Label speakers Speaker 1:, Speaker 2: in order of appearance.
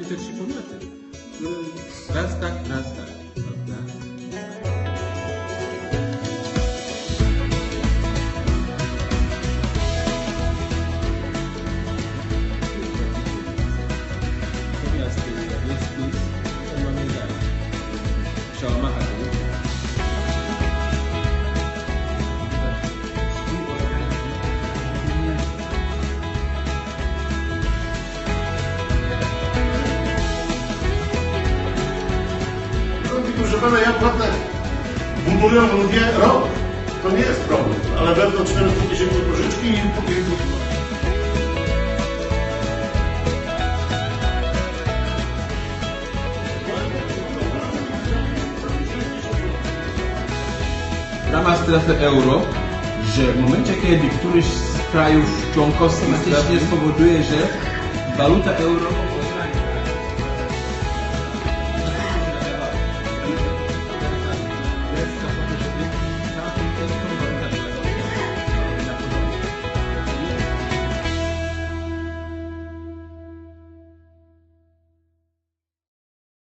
Speaker 1: tüfekçi konuyor é? Raz tak, raz tak.
Speaker 2: Proszę pana, ja płatę budują ludzie rok. To nie jest problem, ale będą 400 tysięcy pożyczki i i-
Speaker 1: w ramach strefy euro, że w momencie, kiedy któryś z krajów członkowskich faktycznie spowoduje, że waluta euro